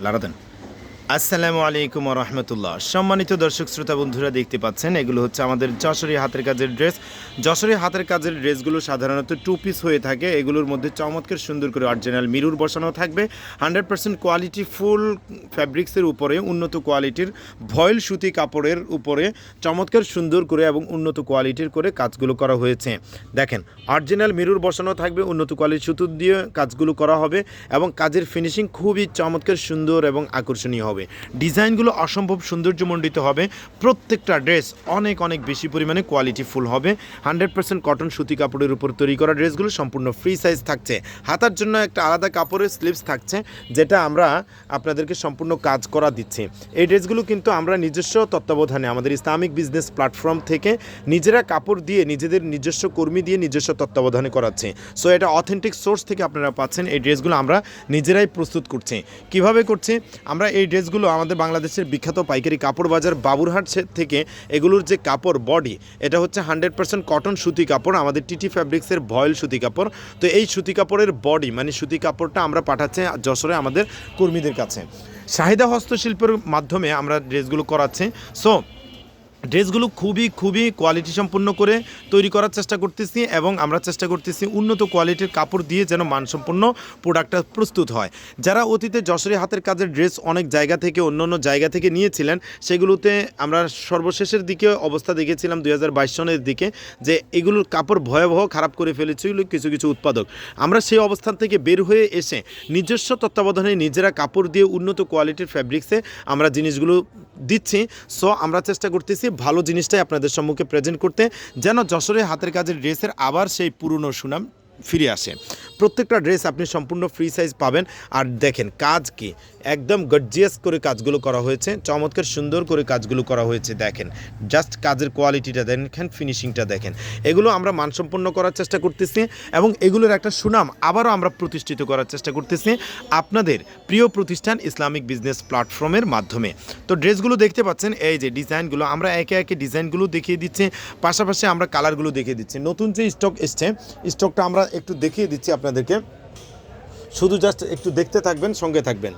Laraton. আসসালামু আলাইকুম রহমতুল্লাহ সম্মানিত দর্শক শ্রোতা বন্ধুরা দেখতে পাচ্ছেন, এগুলো হচ্ছে আমাদের যশোরী হাতের কাজের ড্রেস। যশোরী হাতের কাজের ড্রেসগুলো সাধারণত টু পিস হয়ে থাকে। এগুলোর মধ্যে চমৎকার সুন্দর করে অরিজিনাল মিরুর বসানো থাকবে। হান্ড্রেড পার্সেন্ট কোয়ালিটি ফুল ফ্যাব্রিক্সের উপরে, উন্নত কোয়ালিটির ভয়েল সুতি কাপড়ের উপরে চমৎকার সুন্দর করে এবং উন্নত কোয়ালিটির করে কাজগুলো করা হয়েছে। দেখেন অরিজিনাল মিরুর বসানো থাকবে, উন্নত কোয়ালিটির সুতো দিয়ে কাজগুলো করা হবে এবং কাজের ফিনিশিং খুবই চমৎকার, সুন্দর এবং আকর্ষণীয় হবে। ডিজাইনগুলো অসম্ভব সৌন্দর্যমণ্ডিত হবে। প্রত্যেকটা ড্রেস অনেক অনেক বেশি পরিমাণে কোয়ালিটি ফুল হবে। হান্ড্রেড পার্সেন্ট কটন সুতি কাপড়ের উপর তৈরি করা ড্রেসগুলো সম্পূর্ণ ফ্রি সাইজ থাকছে। হাতার জন্য একটা আলাদা কাপড়ের স্লিভস থাকছে, যেটা আমরা আপনাদেরকে সম্পূর্ণ কাজ করা দিচ্ছি। এই ড্রেসগুলো কিন্তু আমরা নিজস্ব তত্ত্বাবধানে আমাদের ইসলামিক বিজনেস প্ল্যাটফর্ম থেকে নিজেরা কাপড় দিয়ে নিজেদের নিজস্ব কর্মী দিয়ে নিজস্ব তত্ত্বাবধানে করাচ্ছে। সো এটা অথেন্টিক সোর্স থেকে আপনারা পাচ্ছেন। এই ড্রেসগুলো আমরা নিজেরাই প্রস্তুত করছি। কীভাবে করছি? আমরা এই ড্রেসগুলো আমাদের বাংলাদেশের বিখ্যাত পাইকারি কাপড় বাজার বাবুরহাট থেকে এগুলোর যে কাপড় বডি এটা হচ্ছে হান্ড্রেড পার্সেন্ট কটন সুতি কাপড়, আমাদের টিটি ফ্যাব্রিক্সের ভয়েল সুতি কাপড়। তো এই সুতি কাপড়ের বডি মানে সুতি কাপড়টা আমরা পাঠাচ্ছি যশোরে আমাদের কর্মীদের কাছে। চাহিদা হস্তশিল্পের মাধ্যমে আমরা ড্রেসগুলো করাচ্ছি। সো ড্রেসগুলো খুবই খুবই কোয়ালিটি সম্পন্ন করে তৈরি করার চেষ্টা করতেছি এবং আমরা চেষ্টা করতেছি উন্নত কোয়ালিটির কাপড় দিয়ে যেন মানসম্পন্ন প্রোডাক্টটা প্রস্তুত হয়। যারা অতীতে যশোরী হাতের কাজের ড্রেস অনেক জায়গা থেকে, অন্য অন্য জায়গা থেকে নিয়েছিলেন, সেগুলোতে আমরা সর্বশেষের দিকে অবস্থা দেখেছিলাম দুই হাজার বাইশ সনের দিকে যে এগুলোর কাপড় ভয়াবহ খারাপ করে ফেলেছিল কিছু কিছু উৎপাদক। আমরা সেই অবস্থান থেকে বের হয়ে এসে নিজস্ব তত্ত্বাবধানে নিজেরা কাপড় দিয়ে উন্নত কোয়ালিটির ফ্যাব্রিক্সে আমরা জিনিসগুলো দিচ্ছি। সো আমরা চেষ্টা করতেছি ভালো জিনিসটাই আপনাদের সম্মুখে প্রেজেন্ট করতে, যেন যশোরের হাতের কাজের ড্রেসের আবার সেই পুরনো সুনাম ফিরে আসে। প্রত্যেকটা ড্রেস আপনি সম্পূর্ণ ফ্রি সাইজ পাবেন। আর দেখেন কাজ কি? একদম গর্জিয়াস করে কাজগুলো করা হয়েছে। চমৎকার সুন্দর করে কাজগুলো করা হয়েছে, দেখেন। জাস্ট কাজের কোয়ালিটিটা দেখেন ফিনিশিংটা দেখেন। এগুলো আমরা মানসম্পন্ন করার চেষ্টা করতেছি এবং এগুলোর একটা সুনাম আবারও আমরা প্রতিষ্ঠিত করার চেষ্টা করতেছি আপনাদের প্রিয় প্রতিষ্ঠান ইসলামিক বিজনেস প্ল্যাটফর্মের মাধ্যমে। তো ড্রেসগুলো দেখতে পাচ্ছেন, এই যে ডিজাইনগুলো, আমরা একে একে ডিজাইনগুলো দেখিয়ে দিচ্ছি। পাশাপাশি আমরা কালারগুলো দেখিয়ে দিচ্ছি। নতুন যে স্টক এসছে স্টকটা আমরা একটু দেখিয়ে দিচ্ছি আপনাদেরকে। শুধু জাস্ট একটু দেখতে থাকবেন সঙ্গে থাকবেন।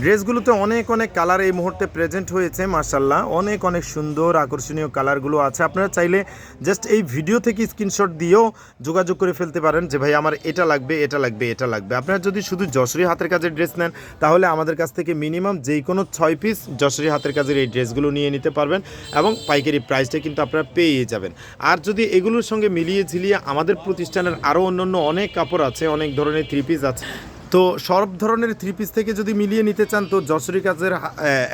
ড্রেসগুলোতে অনেক অনেক কালার এই মুহূর্তে প্রেজেন্ট হয়েছে মার্শাল্লাহ অনেক অনেক সুন্দর, আকর্ষণীয় কালারগুলো আছে। আপনারা চাইলে জাস্ট এই ভিডিও থেকে স্ক্রিনশট দিয়েও যোগাযোগ করে ফেলতে পারেন যে, ভাই, আমার এটা লাগবে এটা লাগবে এটা লাগবে। আপনারা যদি শুধু যশোরী হাতের কাজের ড্রেস নেন, তাহলে আমাদের কাছ থেকে মিনিমাম যেই কোনো ছয় পিস যশোরী হাতের কাজের এই ড্রেসগুলো নিয়ে নিতে পারবেন এবং পাইকারি প্রাইসটা কিন্তু আপনারা পেয়ে যাবেন। আর যদি এগুলোর সঙ্গে মিলিয়ে ঝিলিয়ে আমাদের প্রতিষ্ঠানের আরও অন্যান্য অনেক কাপড় আছে, অনেক ধরনের থ্রি পিস আছে তো সব ধরনের থ্রি পিস থেকে যদি মিলিয়ে নিতে চান, তো যশোরী কাজের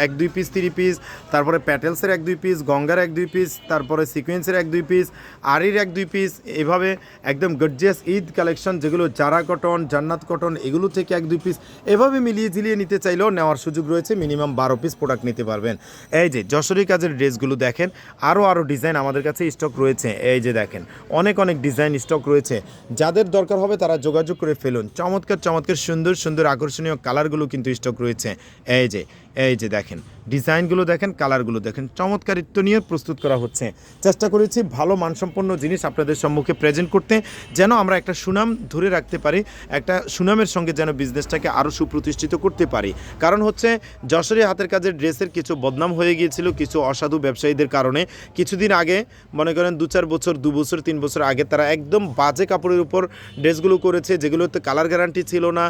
এক, দুই পিস থ্রি পিস তারপরে প্যাটেলসের এক, দুই পিস গঙ্গার এক, দুই পিস তারপরে সিকোয়েন্সের এক, দুই পিস আরির এক, দুই পিস এভাবে একদম গর্জিয়াস ঈদ কালেকশন যেগুলো জারা কটন জান্নাত কটন এগুলো থেকে এক, দুই পিস এভাবে মিলিয়ে ঝিলিয়ে নিতে চাইলেও নেওয়ার সুযোগ রয়েছে মিনিমাম বারো পিস প্রোডাক্ট নিতে পারবেন। এই যে যশোরী কাজের ড্রেসগুলো দেখেন, আরও আরও ডিজাইন আমাদের কাছে স্টক রয়েছে, এই যে দেখেন, অনেক অনেক ডিজাইন স্টক রয়েছে, যাদের দরকার হবে তারা যোগাযোগ করে ফেলুন, চমৎকার চমৎকার সুন্দর সুন্দর আকর্ষণীয় কালারগুলো কিন্তু স্টক রয়েছে। এই যে এই যে দেখেন, ডিজাইনগুলো দেখেন, কালারগুলো দেখেন, চমৎকারিত্ব নিয়ে প্রস্তুত করা হচ্ছে। চেষ্টা করেছি ভালো মানসম্পন্ন জিনিস আপনাদের সম্মুখে প্রেজেন্ট করতে, যেন আমরা একটা সুনাম ধরে রাখতে পারি, একটা সুনামের সঙ্গে যেন বিজনেসটাকে আরও সুপ্রতিষ্ঠিত করতে পারি। কারণ হচ্ছে, যশোরী হাতের কাজের ড্রেসের কিছু বদনাম হয়ে গিয়েছিল কিছু অসাধু ব্যবসায়ীদের কারণে। কিছুদিন আগে, মনে করেন দু চার বছর, দু বছর, তিন বছর আগে, তারা একদম বাজে কাপড়ের উপর ড্রেসগুলো করেছে, যেগুলোতে কালার গ্যারান্টি ছিল না,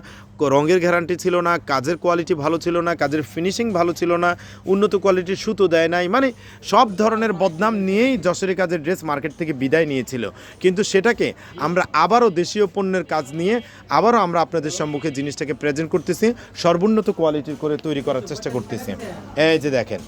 রঙের গ্যারান্টি ছিল না, কাজের কোয়ালিটি ভালো ছিল না, কাজের ফিনিশিং ভালো ছিল না, উন্নত কোয়ালিটির সুতো দেয় নাই মানে সব ধরনের বদনাম নিয়েই যশোরী কাজের ড্রেস মার্কেট থেকে বিদায় নিয়েছিল। কিন্তু সেটাকে আমরা আবারও দেশীয় পণ্যের কাজ নিয়ে আবারও আমরা আপনাদের সম্মুখে জিনিসটাকে প্রেজেন্ট করতেছি, সর্বোন্নত কোয়ালিটির করে তৈরি করার চেষ্টা করতেছি। এই যে দেখেন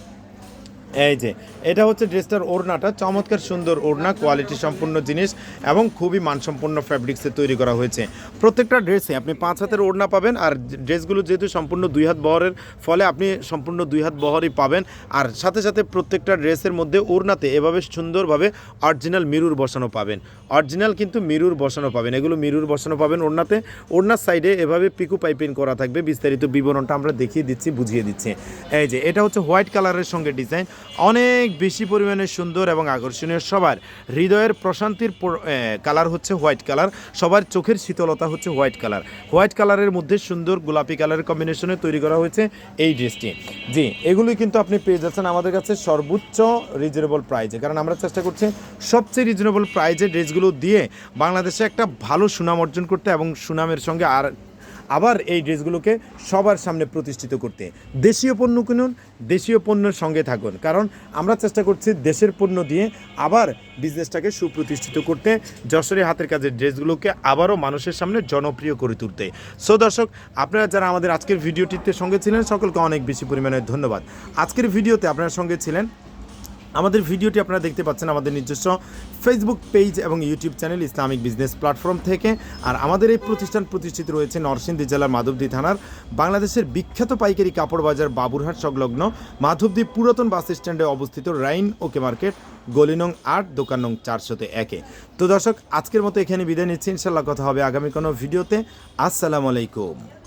এই যে, এটা হচ্ছে ড্রেসটার ওড়নাটা। চমৎকার সুন্দর ওড়না কোয়ালিটি সম্পূর্ণ জিনিস এবং খুবই মানসম্পন্ন ফ্যাব্রিক্সে তৈরি করা হয়েছে। প্রত্যেকটা ড্রেসে আপনি পাঁচ হাতের ওড়না পাবেন আর ড্রেসগুলো যেহেতু সম্পূর্ণ দুই হাত বহরের, ফলে আপনি সম্পূর্ণ দুই হাত বহরই পাবেন। আর সাথে সাথে প্রত্যেকটা ড্রেসের মধ্যে ওড়নাতে এভাবে সুন্দরভাবে অরিজিনাল মিরুর বসানো পাবেন। অরিজিনাল কিন্তু মিরুর বসানো পাবেন। এগুলো মিরুর বসানো পাবেন ওড়নাতে। ওড়নার সাইডে এভাবে পিকু পাইপিং করা থাকবে। বিস্তারিত বিবরণটা আমরা দেখিয়ে দিচ্ছি, বুঝিয়ে দিচ্ছি। এই যে, এটা হচ্ছে হোয়াইট কালারের সঙ্গে ডিজাইন অনেক বেশি পরিমাণে সুন্দর এবং আকর্ষণীয় সবার। হৃদয়ের প্রশান্তির কালার হচ্ছে হোয়াইট কালার সবার চোখের শীতলতা হচ্ছে হোয়াইট কালার হোয়াইট কালারের মধ্যে সুন্দর গোলাপি কালারের কম্বিনেশনে তৈরি করা হয়েছে এই ড্রেসটি জি, এগুলোই কিন্তু আপনি পেয়ে যাচ্ছেন আমাদের কাছে সর্বোচ্চ রিজনেবল প্রাইজে কারণ আমরা চেষ্টা করছি সবচেয়ে রিজনেবল প্রাইজে ড্রেসগুলো দিয়ে বাংলাদেশে একটা ভালো সুনাম অর্জন করতে এবং সুনামের সঙ্গে আর আবার এই ড্রেসগুলোকে সবার সামনে প্রতিষ্ঠিত করতে। দেশীয় পণ্য কিনুন, দেশীয় পণ্যের সঙ্গে থাকুন। কারণ আমরা চেষ্টা করছি দেশের পণ্য দিয়ে আবার বিজনেসটাকে সুপ্রতিষ্ঠিত করতে। যশোরে হাতের কাজের ড্রেসগুলোকে আবারও মানুষের সামনে জনপ্রিয় করে তুলতে। সো দর্শক, আপনারা যারা আমাদের আজকের ভিডিওটিতে সঙ্গে ছিলেন, সকলকে অনেক বেশি পরিমাণে ধন্যবাদ। আজকের ভিডিওতে আপনার সঙ্গে ছিলেন আমাদের ভিডিওটি আপনারা দেখতে পাচ্ছেন আমাদের নিজস্ব ফেসবুক পেজ এবং YouTube channel Islamic business platform থেকে। আর আমাদের এই প্রতিষ্ঠান প্রতিষ্ঠিত রয়েছে নরসিংদী জেলার মাধবদী থানার বাংলাদেশের বিখ্যাত পাইকারি কাপড় বাজার বাবুরহাট সংলগ্ন মাধবদী পুরাতন বাস স্ট্যান্ডে অবস্থিত রাইন ওকে মার্কেট, গলি নং আট, দোকান নং চারশোতে একে। তো দর্শক, আজকের মতো এখানে বিদায় নিচ্ছি। ইনশাল্লাহ কথা হবে আগামী কোনো ভিডিওতে। আসসালামু আলাইকুম।